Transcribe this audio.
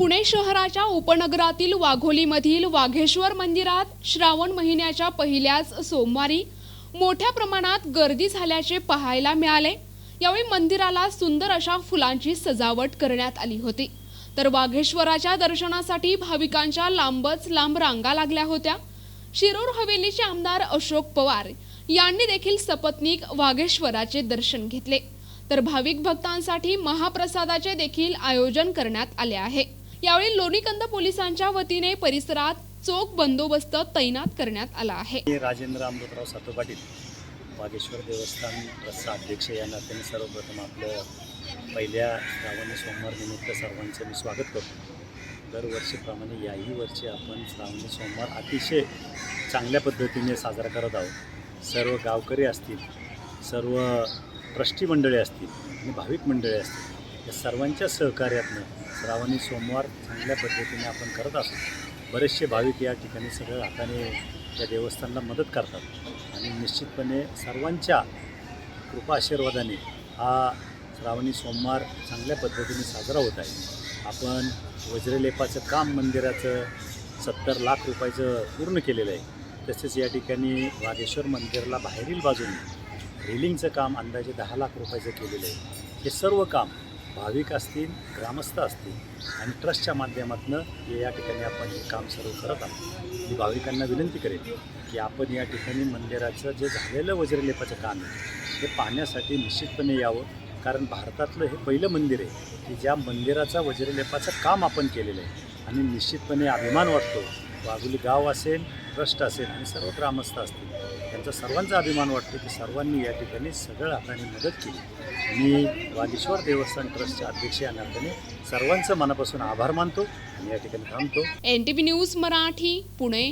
पुणे शहराच्या उपनगरातील वाघोलीमधील वाघेश्वर मंदिरात श्रावण महिन्याच्या पहिल्याच सोमवारी मोठ्या प्रमाणात गर्दी झाल्याचे पाहायला मिळाले. यावेळी मंदिराला सुंदर अशा फुलांची सजावट करण्यात आली होती. तर वाघेश्वराच्या दर्शनासाठी भाविकांच्या लांबच लांब रांगा लागल्या होत्या. शिरूर हवेलीचे आमदार अशोक पवार यांनी देखील सपत्नीक वाघेश्वराचे दर्शन घेतले. तर भाविक भक्तांसाठी महाप्रसादाचे देखील आयोजन करण्यात आले आहे. यावेळी लोणीकंद पोलिसांच्या वतीने परिसरात चोख बंदोबस्त तैनात करण्यात आला आहे. राजेंद्र अमृतराव सातू पाटील बागेश्वर देवस्थान ट्रस्टचा अध्यक्ष या नात्याने सर्वप्रथम आपलं पहिल्या श्रावणी सोमवार निमित्त सर्वांचं मी स्वागत करतो. दरवर्षीप्रमाणे याही वर्षी आपण श्रावणी सोमवार अतिशय चांगल्या पद्धतीने साजरा करत आहोत. सर्व गावकरी असतील सर्व ट्रस्टी मंडळी असतील आणि भाविक मंडळी असतील या सर्वांच्या सहकार्यातनं श्रावणी सोमवार चांगल्या पद्धतीने आपण करत असतो बरेचसे भाविक या ठिकाणी सगळं हाताने या देवस्थानला मदत करतात. आणि निश्चितपणे सर्वांच्या कृपा आशीर्वादाने हा श्रावणी सोमवार चांगल्या पद्धतीने साजरा होत आहे. आपण वज्रलेपाचं काम मंदिराचं सत्तर लाख रुपयाचं पूर्ण केलेलं आहे. तसेच या ठिकाणी वागेश्वर मंदिराला बाहेरील बाजूने रेलिंगचं काम अंदाजे दहा लाख रुपयाचं केलेलं आहे. हे सर्व काम भाविक असतील ग्रामस्थ असतील आणि ट्रस्टच्या माध्यमातून या ठिकाणी आपण हे काम सर्व करत आहोत. मी भाविकांना विनंती करेन की आपण या ठिकाणी मंदिराचं जे झालेलं वज्रलेपाचं काम आहे हे पाहण्यासाठी निश्चितपणे यावं. कारण भारतातलं हे पहिलं मंदिर आहे की ज्या मंदिराचा वज्रलेपाचं काम आपण केलेलं आहे. आणि निश्चितपणे अभिमान वाटतो. वाघुली गाव असेल ट्रस्ट असेल आणि सर्व ग्रामस्थ असतील त्यांचा सर्वांचा अभिमान वाटतो की सर्वांनी या ठिकाणी सगळं हाताने मदत केली. मी वागेश्वर देवस्थान ट्रस्टच्या अध्यक्ष या नात्याने सर्वांचं मनापासून आभार मानतो आणि या ठिकाणी थांबतो. N T V news Marathi Pune.